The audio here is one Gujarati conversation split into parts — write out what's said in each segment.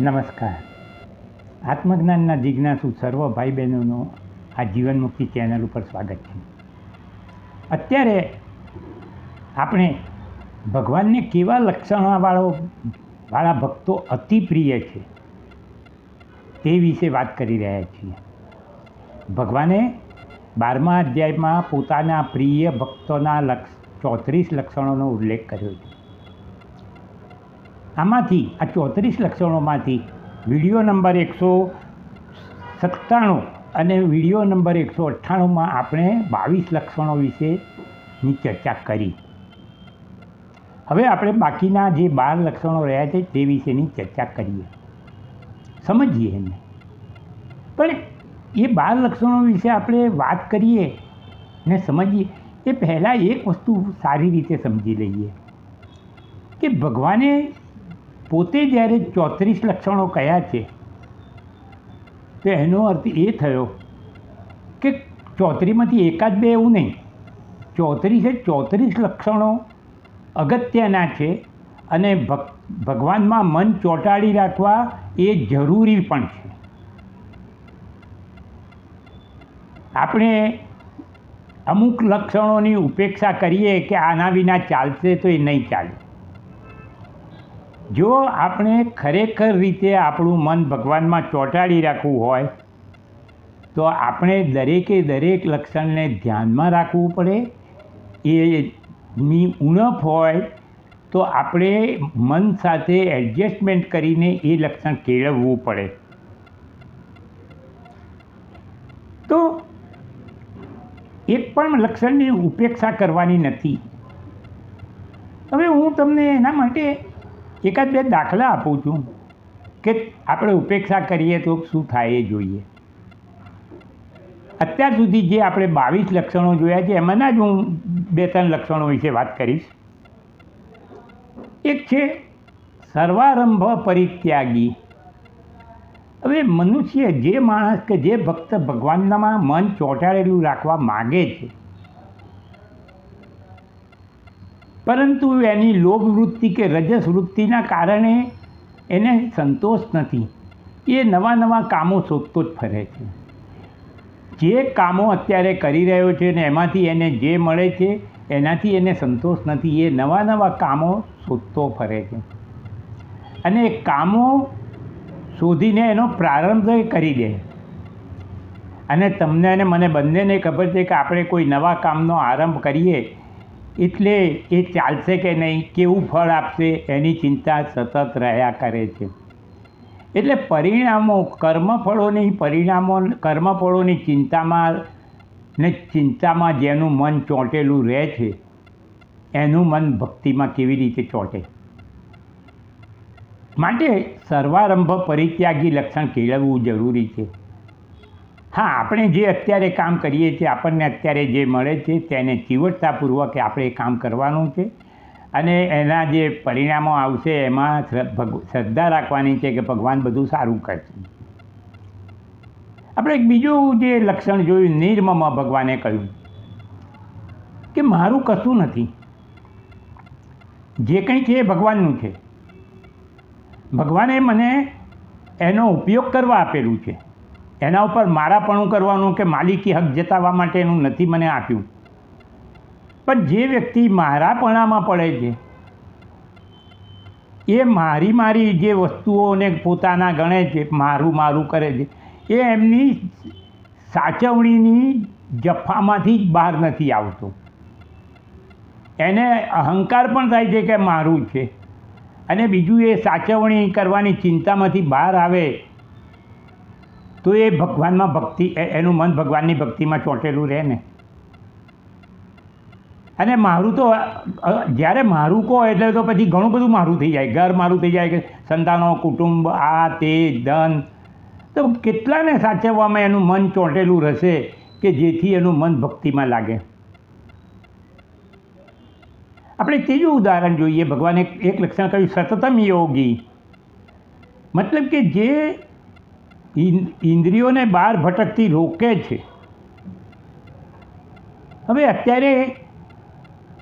નમસ્કાર. આત્મજ્ઞાનના જિજ્ઞાસુ સર્વ ભાઈ બહેનોનો આ જીવનમુક્તિ ચેનલ ઉપર સ્વાગત છે. અત્યારે આપણે ભગવાનને કેવા લક્ષણવાળો, વાળા ભક્તો અતિ પ્રિય છે તે વિશે વાત કરી રહ્યા છીએ. ભગવાને બારમા અધ્યાયમાં પોતાના પ્રિય ભક્તોના લક્ષ, ચોત્રીસ લક્ષણોનો ઉલ્લેખ કર્યો છે. આમાંથી આ ચોત્રીસ લક્ષણોમાંથી વીડિયો નંબર એકસો સત્તાણું અને વીડિયો નંબર એકસો અઠ્ઠાણુંમાં આપણે બાવીસ લક્ષણો વિશેની ચર્ચા કરી. હવે આપણે બાકીના જે બાર લક્ષણો રહ્યા છે તે વિશેની ચર્ચા કરીએ. સમજીએ એને. પણ એ બાર લક્ષણો વિશે આપણે વાત કરીએ ને સમજીએ, એ પહેલાં એક વસ્તુ સારી રીતે સમજી લઈએ કે ભગવાને પોતે જ્યારે ચોત્રીસ લક્ષણો કયા છે, તો એનો અર્થ એ થયો કે ચોત્રીમાંથી એકાદ બે એવું નહીં. ચોત્રીસે ચોત્રીસ લક્ષણો અગત્યના છે અને ભગ, ભગવાનમાં મન ચોંટાડી રાખવા એ જરૂરી પણ છે. આપણે અમુક લક્ષણોની ઉપેક્ષા કરીએ કે આના વિના ચાલશે તો એ નહીં ચાલે. જો આપણે ખરેખર રીતે આપણું મન ભગવાનમાં ચોંટાડી રાખવું હોય, તો આપણે દરેકે દરેક લક્ષણને ધ્યાનમાં રાખવું પડે. એની ઉણપ હોય, તો આપણે મન સાથે એડજસ્ટમેન્ટ કરીને એ લક્ષણ કેળવવું પડે. તો એક પણ લક્ષણની ઉપેક્ષા કરવાની નથી. હવે હું તમને એના માટે એકાદ બે દાખલા આપું છું કે આપણે ઉપેક્ષા કરીએ તો શું થાય એ જોઈએ. અત્યાર સુધી જે આપણે બાવીસ લક્ષણો જોયા છે, એમાંના જ હું બે ત્રણ લક્ષણો વિશે વાત કરીશ. એક છે સર્વારંભ પરિત્યાગી. હવે મનુષ્ય જે માણસ કે જે ભક્ત ભગવાનનામાં મન ચોંટાડેલું રાખવા માગે છે પરંતુ એની લોભ વૃત્તિ કે રજસ વૃત્તિના કારણે એને સંતોષ નથી. એ નવા નવા કામો શોધતો જ ફરે છે. જે કામો અત્યારે કરી રહ્યો છે ને એમાંથી એને જે મળે છે, એનાથી એને સંતોષ નથી. એ નવા નવા કામો શોધતો ફરે છે. અને કામો શોધીને એનો પ્રારંભ કરી દે. અને તમને અને મને બંનેને ખબર છે કે આપણે કોઈ નવા કામનો આરંભ કરીએ એટલે એ ચાલશે કે નહીં, કેવું ફળ આપશે, એની ચિંતા સતત રહ્યા કરે છે. એટલે પરિણામો, કર્મફળોની પરિણામો, કર્મફળોની ચિંતામાં ને ચિંતામાં જેનું મન ચોંટેલું રહે છે, એનું મન ભક્તિમાં કેવી રીતે ચોંટે? માટે સર્વારંભ પરિત્યાગી લક્ષણ કેળવવું જરૂરી છે. હા, આપણે જે અત્યારે કામ કરીએ છીએ, આપણને અત્યારે જે મળે છે તેને ચીવટતાપૂર્વક આપણે કામ કરવાનું છે. અને એના જે પરિણામો આવશે, એમાં શ્રદ્ધા રાખવાની છે કે ભગવાન બધું સારું કરશે. આપણે એક બીજું જે લક્ષણ જોયું, નિર્મમ ભગવાને કહ્યું કે મારું કશું નથી. જે કંઈ છે એ ભગવાનનું છે. ભગવાને મને એનો ઉપયોગ કરવા આપેલું છે. એના ઉપર મારાપણું કરવાનું કે માલિકી હક જતાવવા માટે એનું નથી મને આપ્યું. પણ જે વ્યક્તિ મારાપણામાં પડે છે, એ મારી મારી જે વસ્તુઓને પોતાના ગણે છે, મારું મારું કરે છે, એ એમની સાચવણીની જફામાંથી જ બહાર નથી આવતો. એને અહંકાર પણ થાય છે કે મારું છે. અને બીજું એ સાચવણી કરવાની ચિંતામાંથી બહાર આવે તો એ ભગવાનમાં ભક્તિ એનું મન ભગવાનની ભક્તિમાં ચોંટેલું રહે ને. અને મારું તો જ્યારે મારું કહો એટલે તો પછી ઘણું બધું મારું થઈ જાય. ઘર મારું થઈ જાય કે સંતાનો, કુટુંબ, આ, તે, ધન. તો કેટલાને સાચવવામાં એનું મન ચોંટેલું રહેશે કે જેથી એનું મન ભક્તિમાં લાગે? આપણે ત્રીજું ઉદાહરણ જોઈએ. ભગવાને એક લક્ષણ કહ્યું, સતતમ યોગી. મતલબ કે જે ઇન્દ્રિયોને બહાર ભટકતી રોકે છે. હવે અત્યારે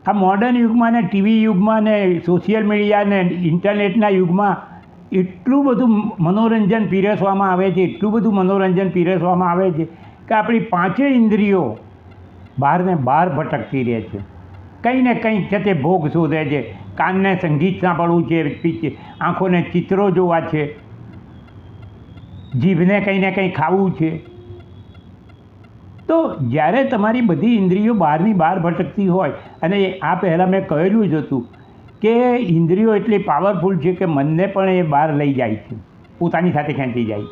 આ મોડર્ન યુગમાં ને ટીવી યુગમાં ને સોશિયલ મીડિયા ને ઇન્ટરનેટના યુગમાં એટલું બધું મનોરંજન પીરસવામાં આવે છે, એટલું બધું મનોરંજન પીરસવામાં આવે છે કે આપણી પાંચેય ઇન્દ્રિયો બહારને બહાર ભટકતી રહે છે. કંઈ ને કંઈ છે તે ભોગ શોધે છે. કાનને સંગીત સાંભળવું છે આંખોને ચિત્રો જોવા છે. જીભને કંઈ ને કંઈ ખાવું છે. તો જ્યારે તમારી બધી ઇન્દ્રિયો બહારની બહાર ભટકતી હોય, અને આ પહેલાં મેં કહેલું જ હતું કે ઇન્દ્રિયો એટલી પાવરફુલ છે કે મનને પણ એ બહાર લઈ જાય છે, પોતાની સાથે ખેંચી જાય.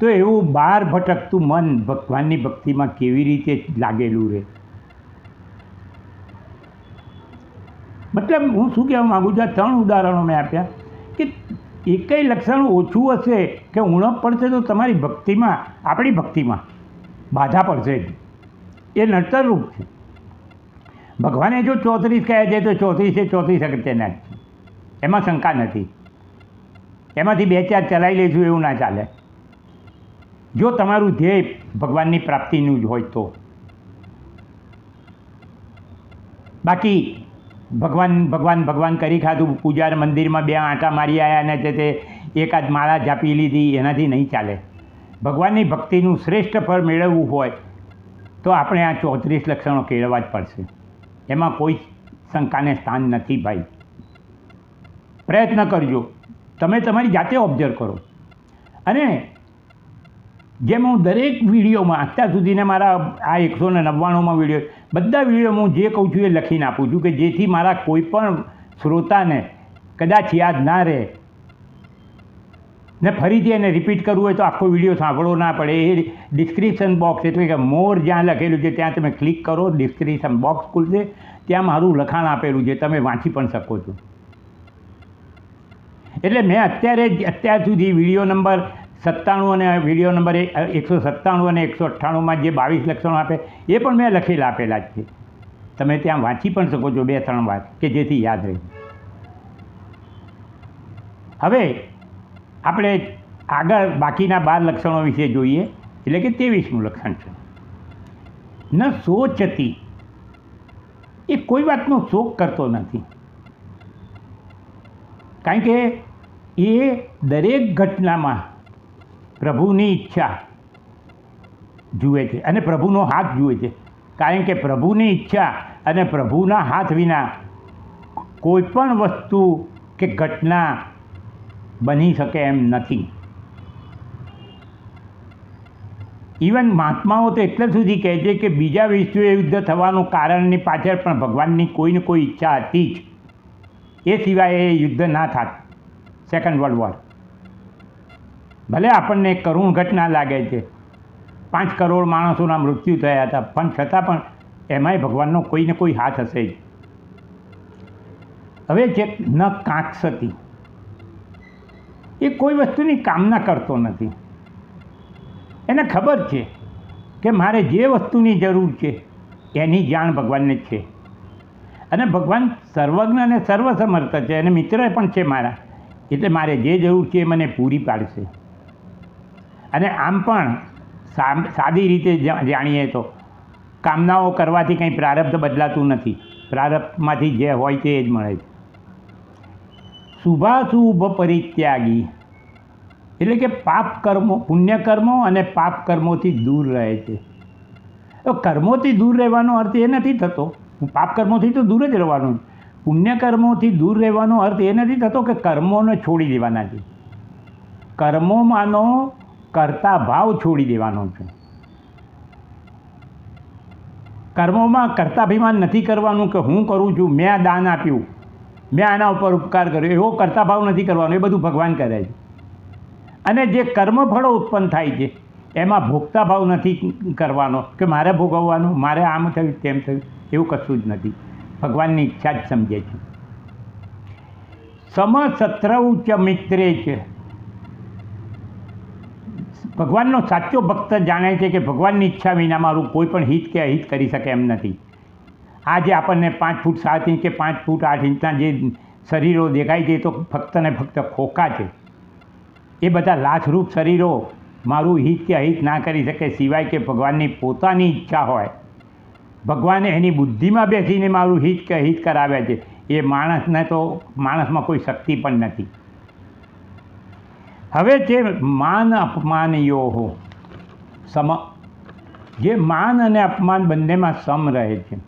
તો એવું બહાર ભટકતું મન ભગવાનની ભક્તિમાં કેવી રીતે લાગેલું રહે? મતલબ હું શું કહેવા માગું છું? આ ત્રણ ઉદાહરણો મેં આપ્યા કે એકેય લક્ષણ ઓછું હશે કે ઉણપ પડશે તો તમારી ભક્તિમાં, આપણી ભક્તિમાં બાધા પડશે જ. એ નડતરરૂપ છે. ભગવાને જો ચોત્રીસ કહે છે તો ચોત્રીસે ચોત્રીસ અગત્યના છે. એમાં શંકા નથી. એમાંથી બે ચાર ચલાવી લઈશું એવું ના ચાલે. જો તમારું ધ્યેય ભગવાનની પ્રાપ્તિનું જ હોય તો. બાકી ભગવાન ભગવાન ભગવાન કરી ખાધું. પૂજા મંદિરમાં બે આંટા મારી આવ્યા અને તે તે એકાદ માળા જાપી લીધી. એનાથી નહીં ચાલે. ભગવાનની ભક્તિનું શ્રેષ્ઠ ફળ મેળવવું હોય, તો આપણે આ ચોત્રીસ લક્ષણો કેળવવા જ પડશે. એમાં કોઈ શંકાને સ્થાન નથી ભાઈ. પ્રયત્ન કરજો. તમે તમારી જાતે ઓબ્ઝર્વ કરો. અને જેમ હું દરેક વિડીયોમાં અત્યાર સુધીના મારા આ એકસો ને નવ્વાણુંમાં વીડિયો, બધા વિડીયોમાં હું જે કહું છું એ લખીને આપું છું કે જેથી મારા કોઈ પણ શ્રોતાને કદાચ યાદ ના રહે. ને ફરીથી એને રિપીટ કરવું હોય તો આખો વીડિયો સાંભળવો ના પડે. એ ડિસ્ક્રિપ્શન બોક્સ એટલે કે મોર જ્યાં લખેલું છે ત્યાં તમે ક્લિક કરો ડિસ્ક્રિપ્શન બોક્સ ખુલશે. ત્યાં મારું લખાણ આપેલું છે, તમે વાંચી પણ શકો છો. એટલે મેં અત્યારે જ, અત્યાર સુધી વીડિયો નંબર સત્તાણું અને વીડિયો નંબર એકસો સત્તાણું અને એકસો અઠ્ઠાણુંમાં જે બાવીસ લક્ષણો આપે, એ પણ મેં લખેલા આપેલા જ છે. તમે ત્યાં વાંચી પણ શકો છો બે, ત્રણ વાર, કે જેથી યાદ રહે. હવે, આપણે આગળ બાકીના બાર લક્ષણો વિશે જોઈએ, એટલે કે ત્રેવીસમું લક્ષણ છે. ન સોચતી. એ કોઈ વાતનો શોક કરતો નથી. કારણ કે એ દરેક ઘટનામાં પ્રભુની ઈચ્છા જુએ છે અને પ્રભુનો હાથ જુએ છે. કારણ કે પ્રભુની ઈચ્છા અને પ્રભુના હાથ વિના કોઈ પણ વસ્તુ કે ઘટના બની શકે એમ નથી. ઇવન મહાત્માઓ તો એટલે સુધી કહે છે કે બીજા વિશ્વ યુદ્ધ થવાનું કારણની પાછળ પણ ભગવાનની કોઈને કોઈ ઈચ્છા હતી જ. એ સિવાય એ યુદ્ધ ના થાત. સેકન્ડ વર્લ્ડ વોર ભલે આપણને કરુણ ઘટના લાગે છે. પાંચ કરોડ માણસોના મૃત્યુ થયા હતા, પણ છતાં પણ એમાંય ભગવાનનો કોઈને કોઈ હાથ હશે જ. હવે જે ન કાંક્ષતી એ કોઈ વસ્તુની કામના કરતો નથી. એને ખબર છે કે મારે જે વસ્તુની જરૂર છે, એની જાણ ભગવાનને છે. અને ભગવાન સર્વજ્ઞ અને સર્વસમર્થ છે, અને મિત્ર પણ છે મારા. એટલે મારે જે જરૂર છે એ મને પૂરી પાડશે. અને આમ પણ સાદી રીતે જાણીએ તો. કામનાઓ કરવાથી કંઈ પ્રારબ્ધ બદલાતું નથી. પ્રારબ્ધમાંથી જે હોય તે જ મળે છે. શુભાશુભ પરિત્યાગી. એટલે કે પાપ કર્મો, પુણ્ય કર્મો અને પાપ કર્મોથી દૂર રહે છે. તો કર્મોથી દૂર રહેવાનો અર્થ એ નથી થતો. પાપ કર્મોથી તો દૂર જ રહેવાનું પુણ્ય કર્મોથી દૂર રહેવાનો અર્થ એ નથી થતો કે કર્મોને છોડી દેવાના છે. કર્મોમાંનો કરતા ભાવ છોડી દેવાનો છે. કર્મોમાં કર્તાભિમાન નથી કરવાનું કે હું કરું છું, મેં આ દાન આપ્યું, મેં આના ઉપર ઉપકાર કર્યો, એવો કરતા ભાવ નથી કરવાનો, એ બધું ભગવાન કરે છે. અને જે કર્મફળો ઉત્પન્ન થાય છે, એમાં ભોગતા ભાવ નથી કરવાનો કે મારે ભોગવવાનું, મારે આમ થયું, તેમ થયું, એવું કશું જ નથી. ભગવાનની ઈચ્છા જ સમજે છે. સમસત્ર ઉચ્ચ મિત્રે છે. ભગવાનનો સાચો ભક્ત જાણે છે કે ભગવાનની ઈચ્છા વિના મારું કોઈ પણ હિત કે અહિત કરી શકે એમ નથી. આજે આપણને પાંચ ફૂટ સાત ઇંચ કે પાંચ ફૂટ આઠ ઇંચના જે શરીરો દેખાય છે એ તો ફક્ત ને ફક્ત ખોખા છે. એ બધા લાશરૂપ શરીરો મારું હિત કે અહિત ના કરી શકે સિવાય કે ભગવાનની પોતાની ઈચ્છા હોય. ભગવાને એની બુદ્ધિમાં બેસીને મારું હિત કે અહિત કરાવે છે. એ માણસને તો માણસમાં કોઈ શક્તિ પણ નથી. હવે જે માન અપમાન યોહો સમ, જે માન અને અપમાન બંનેમાં સમ રહે છે.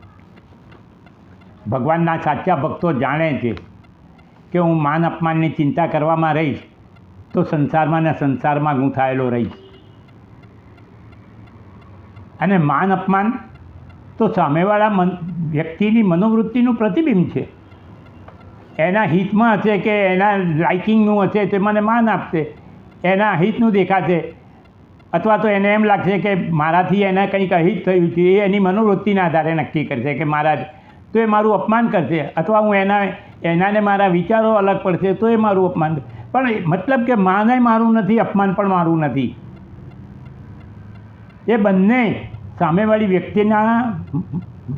ભગવાનના સાચા ભક્તો જાણે છે કે હું માન અપમાનની ચિંતા કરવામાં રહીશ તો સંસારમાં ને સંસારમાં ગૂંથાયેલો રહીશ. અને માન અપમાન તો સામેવાળા મન, વ્યક્તિની મનોવૃત્તિનું પ્રતિબિંબ છે. એના હિતમાં હશે કે એના લાઇકિંગનું હશે તે મને માન આપશે. એના હિતનું દેખાશે. અથવા તો એને એમ લાગશે કે મારાથી એને કંઈક અહિત થયું છે, એ એની મનોવૃત્તિના આધારે નક્કી કરશે કે મારા તો એ મારું અપમાન કરશે. અથવા હું એના, એનાને મારા વિચારો અલગ પડશે, તો એ મારું અપમાન. પણ મતલબ કે માને મારું નથી, અપમાન પણ મારું નથી. એ બંને સામેવાળી વ્યક્તિના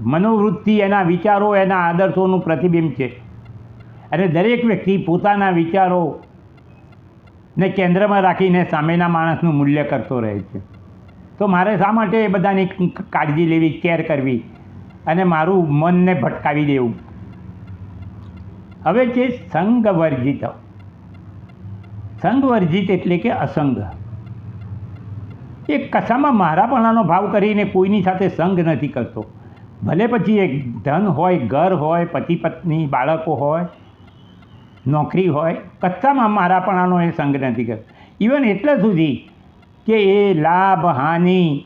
મનોવૃત્તિ, એના વિચારો, એના આદર્શોનું પ્રતિબિંબ છે. અને દરેક વ્યક્તિ પોતાના વિચારો ને કેન્દ્રમાં રાખીને સામેના માણસનું મૂલ્ય કરતો રહે છે. તો મારે શા માટે એ બધાની કાળજી લેવી, કેર કરવી અને મારું મનને ભટકાવી દેવું? હવે છે સંગ વર્જિત સંગ વર્જિત એટલે કે અસંગ. એ કશામાં મારાપણાનો ભાવ કરીને કોઈની સાથે સંગ નથી કરતો. ભલે પછી એક ધન હોય, ઘર હોય પતિ પત્ની બાળકો હોય નોકરી હોય કચ્છામાં મારાપણાનો એ સંગ નથી કરતો. ઇવન એટલા સુધી કે એ લાભ, હાનિ,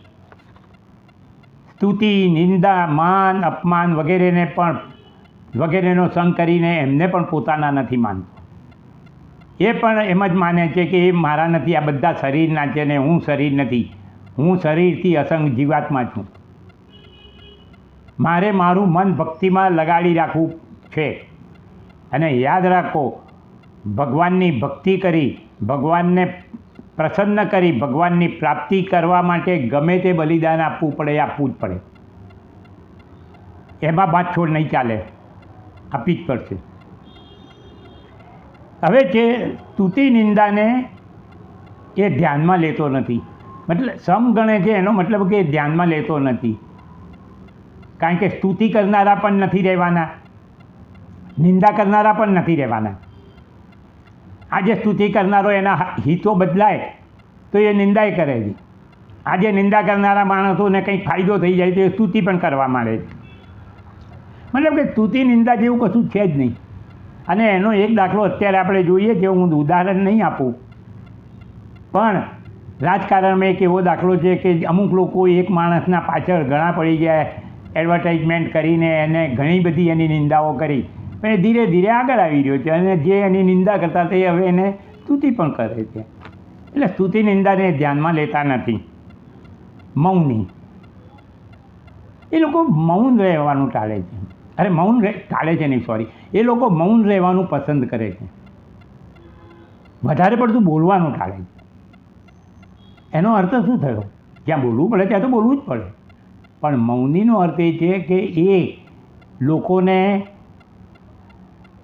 સ્તુતિ, નિંદા, માન, અપમાન વગેરેને પણ, વગેરેનો સંગ કરીને એમને પણ પોતાના નથી માનતો. એ પણ એમ જ માને છે કે એ મારા નથી, આ બધા શરીરના છે ને હું શરીર નથી. હું શરીરથી અસંગ જીવાતમાં છું. મારે મારું મન ભક્તિમાં લગાડી રાખવું છે. અને યાદ રાખો, ભગવાનની ભક્તિ કરી, ભગવાનને પ્રસન્ન કરી, ભગવાનની પ્રાપ્તિ કરવા માટે ગમે તે બલિદાન આપવું પડે આપવું જ પડે. એમાં બાંધછોડ નહીં ચાલે. આપવી જ પડશે હવે છે સ્તુતિ નિંદાને એ ધ્યાનમાં લેતો નથી. મતલબ સમ ગણે છે, એનો મતલબ કે ધ્યાનમાં લેતો નથી. કારણ કે સ્તુતિ કરનારા પણ નથી રહેવાના. નિંદા કરનારા પણ નથી રહેવાના. આજે સ્તુતિ કરનારો એના હિતો બદલાય તો એ નિંદાય કરે છે. આજે નિંદા કરનારા માણસોને કંઈક ફાયદો થઈ જાય તો એ સ્તુતિ પણ કરવા માંડે છે. મતલબ કે સ્તુતિ નિંદા જેવું કશું છે જ નહીં. અને એનો એક દાખલો અત્યારે આપણે જોઈએ કે હું ઉદાહરણ નહીં આપું. પણ રાજકારણમાં એક એવો દાખલો છે કે અમુક લોકો એક માણસના પાછળ ઘણા પડી ગયા એડવર્ટાઇઝમેન્ટ કરીને એને ઘણી બધી એની નિંદાઓ કરી. પણ એ ધીરે ધીરે આગળ આવી રહ્યો છે અને જે એની નિંદા કરતા તે હવે એને સ્તુતિ પણ કરે છે. એટલે સ્તુતિ નિંદાને ધ્યાનમાં લેતા નથી. મૌની. એ લોકો મૌન રહેવાનું ટાળે છે. અરે મૌન ટાળે છે નહીં સોરી એ લોકો મૌન રહેવાનું પસંદ કરે છે. વધારે પડતું બોલવાનું ટાળે છે. એનો અર્થ શું થયો? જ્યાં બોલવું પડે ત્યાં તો બોલવું જ પડે. પણ મૌનીનો અર્થ એ છે કે એ લોકોને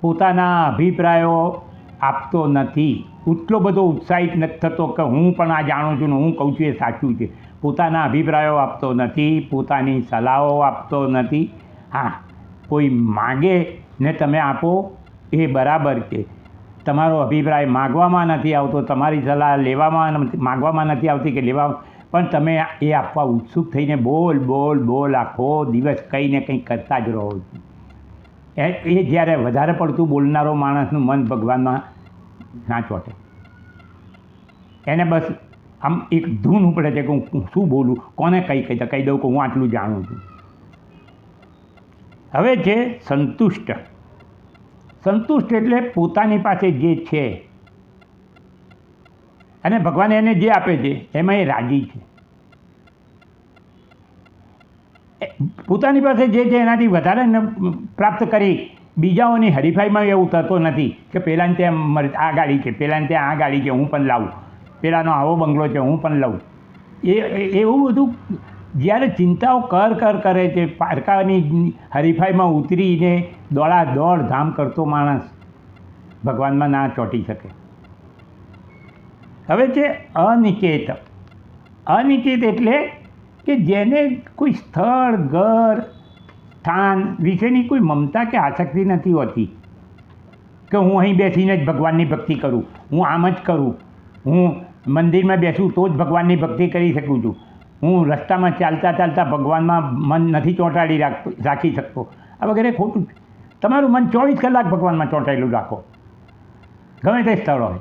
પોતાના અભિપ્રાયો આપતો નથી. એટલો બધો ઉત્સાહિત નથી થતો કે હું પણ આ જાણું છું ને હું કહું છું એ સાચું છે. પોતાના અભિપ્રાયો આપતો નથી, પોતાની સલાહો આપતો નથી. હા, કોઈ માગે ને તમે આપો એ બરાબર છે. તમારો અભિપ્રાય માગવામાં નથી આવતો, તમારી સલાહ લેવામાં માગવામાં નથી આવતી કે લેવા પણ તમે એ આપવા ઉત્સુક થઈને બોલ બોલ બોલ આખો દિવસ કંઈ ને કંઈ કરતા જ રહો છો. એ એ જ્યારે વધારે પડતું બોલનારો માણસનું મન ભગવાનમાં ના ચોટે એને બસ આમ એક ધૂન ઉપડે છે કે હું શું બોલું, કોને કહી કહી કહી દઉં કે હું આટલું જાણું છું. હવે છે સંતુષ્ટ. સંતુષ્ટ એટલે પોતાની પાસે જે છે. અને ભગવાન એને જે આપે છે, એમાં એ રાજી છે એ પોતાની પાસે જે છે એનાથી વધારે પ્રાપ્ત કરી, બીજાઓની હરીફાઈમાં એવું થતો નથી કે પેલાને ત્યાં આ ગાડી છે, પેલાને ત્યાં આ ગાડી છે, હું પણ લાવું. પહેલાંનો આવો બંગલો છે, હું પણ લઉં. એ, એ- એવું બધું, જ્યારે ચિંતાઓ કર કર કરે છે, પારકાની હરીફાઈમાં ઉતરીને દોડા દોડ ધામ કરતો માણસ, ભગવાનમાં ના ચોંટી શકે. હવે છે અનિકેત. અનિકેત એટલે કે જેને કોઈ સ્થળ, ઘર, સ્થાન વિશેની કોઈ મમતા કે આસક્તિ નથી હોતી કે હું અહીં બેસીને જ ભગવાનની ભક્તિ કરું, હું આમ જ કરું, હું મંદિરમાં બેસું તો જ ભગવાનની ભક્તિ કરી શકું છું. હું રસ્તામાં ચાલતા ચાલતા ભગવાનમાં મન નથી ચોંટાડી રાખતો રાખી શકતો. આ વગેરે ખોટું તમારું મન ચોવીસ કલાક ભગવાનમાં ચોંટાયેલું રાખો. ગમે તે સ્થળ હોય.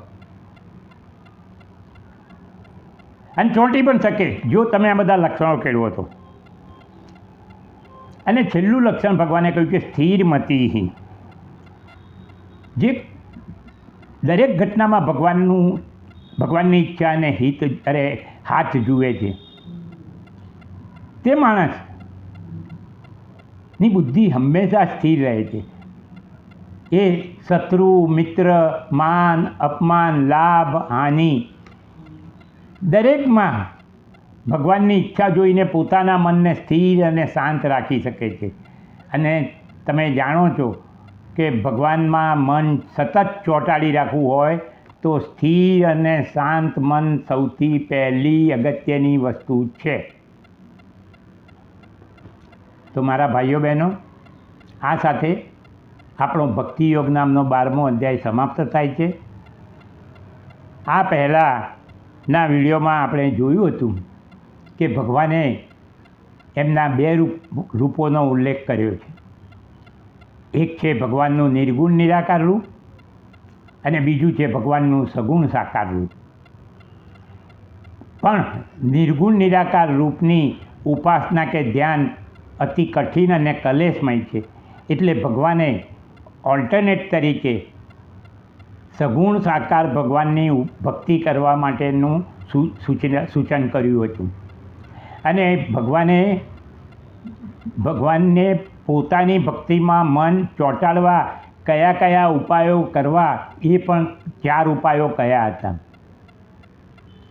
અને ચોંટી પણ શકે. જો તમે આ બધા લક્ષણો કેળવો તો. અને છેલ્લું લક્ષણ ભગવાને કહ્યું કે સ્થિર મતિ જે દરેક ઘટનામાં ભગવાનનું, ભગવાનની ઈચ્છા અને હિત, અરે, હાથ જુએ છે. તે માણસની બુદ્ધિ હંમેશા સ્થિર રહે છે. એ શત્રુ, મિત્ર, માન, અપમાન, લાભ, હાનિ દરેકમાં ભગવાનની ઈચ્છા જોઈને પોતાના મનને સ્થિર અને શાંત રાખી શકે છે. અને તમે જાણો છો કે ભગવાનમાં મન સતત ચોંટાડી રાખવું હોય તો સ્થિર અને શાંત મન સૌથી પહેલી અગત્યની વસ્તુ છે. તો મારા ભાઈઓ બહેનો, આ સાથે આપણો ભક્તિ યોગ નામનો બારમો અધ્યાય સમાપ્ત થાય છે. આ પહેલાંના વિડીયોમાં આપણે જોયું હતું કે ભગવાને એમના બે રૂપ, રૂપોનો ઉલ્લેખ કર્યો છે. એક છે ભગવાનનું નિર્ગુણ નિરાકાર રૂપ અને બીજું છે ભગવાનનું સગુણ સાકાર રૂપ પણ નિર્ગુણ નિરાકાર રૂપની ઉપાસના કે ધ્યાન અતિ કઠિન અને કલેશમય છે. એટલે ભગવાને ઓલ્ટરનેટ તરીકે સગુણ સાકાર ભગવાનની ભક્તિ કરવા માટેનું સૂચન કર્યું હતું. અને ભગવાને, ભગવાનને પોતાની ભક્તિમાં મન ચોંટાડવા કયા કયા ઉપાયો કરવા એ પણ ચાર ઉપાયો કયા હતા.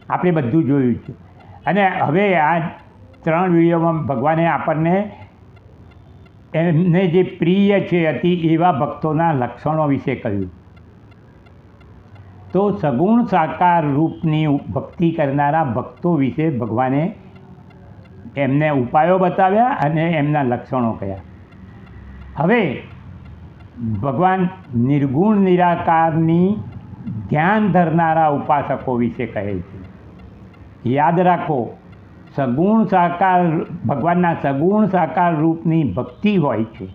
આપણે બધું જોયું છે. અને હવે આ ત્રણ વિડીયોમાં ભગવાને આપણને એમને જે પ્રિય છે અતિ એવા ભક્તોના લક્ષણો વિશે કહ્યું. તો સગુણ સાકાર રૂપની ભક્તિ કરનારા ભક્તો વિશે ભગવાને એમને ઉપાયો બતાવ્યા અને એમના લક્ષણો કહ્યા હવે ભગવાન નિર્ગુણ નિરાકારની ધ્યાન ધરનારા ઉપાસકો વિશે કહે છે. યાદ રાખો, સગુણ સાકાર, ભગવાનના સગુણ સાકાર રૂપની ભક્તિ હોય છે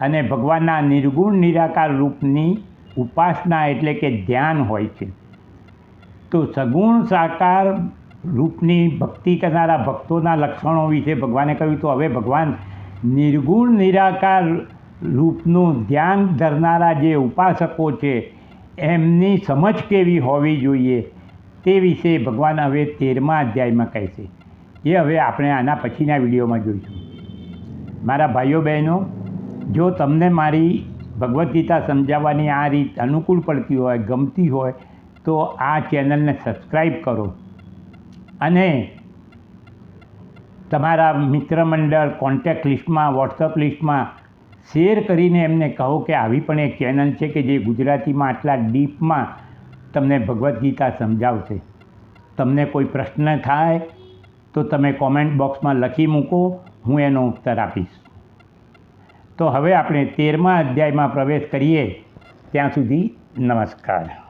અને ભગવાનના નિર્ગુણ નિરાકાર રૂપની ઉપાસના એટલે કે ધ્યાન હોય છે. તો સગુણ સાકાર રૂપની ભક્તિ કરનારા ભક્તોના લક્ષણો વિશે ભગવાને કહ્યું તો હવે ભગવાન નિર્ગુણ, નિરાકાર રૂપનું ધ્યાન ધરનારા જે ઉપાસકો છે, એમની સમજ કેવી હોવી જોઈએ તે વિશે ભગવાન હવે તેરમા અધ્યાયમાં કહે છે. એ હવે આપણે આના પછીના વિડીયોમાં જોઈશું. મારા ભાઈઓ બહેનો, જો તમને મારી ભગવદ્ ગીતા સમજાવવાની આ રીત અનુકૂળ પડતી હોય, ગમતી હોય, તો આ ચેનલને સબસ્ક્રાઈબ કરો. અને તમારા મિત્ર મંડળ કોન્ટેક્ટ લિસ્ટમાં, વોટ્સઅપ લિસ્ટમાં શેર કરીને એમને કહો કે આવી પણ એક ચેનલ છે કે જે ગુજરાતીમાં આટલા ડીપમાં તમને ભગવદ્ ગીતા સમજાવશે. તમને કોઈ પ્રશ્ન થાય તો તમે કોમેન્ટ બોક્સમાં લખી મૂકો, હું એનો ઉત્તર આપીશ. તો હવે આપણે તેરમા અધ્યાયમાં પ્રવેશ કરીએ. ત્યાં સુધી નમસ્કાર.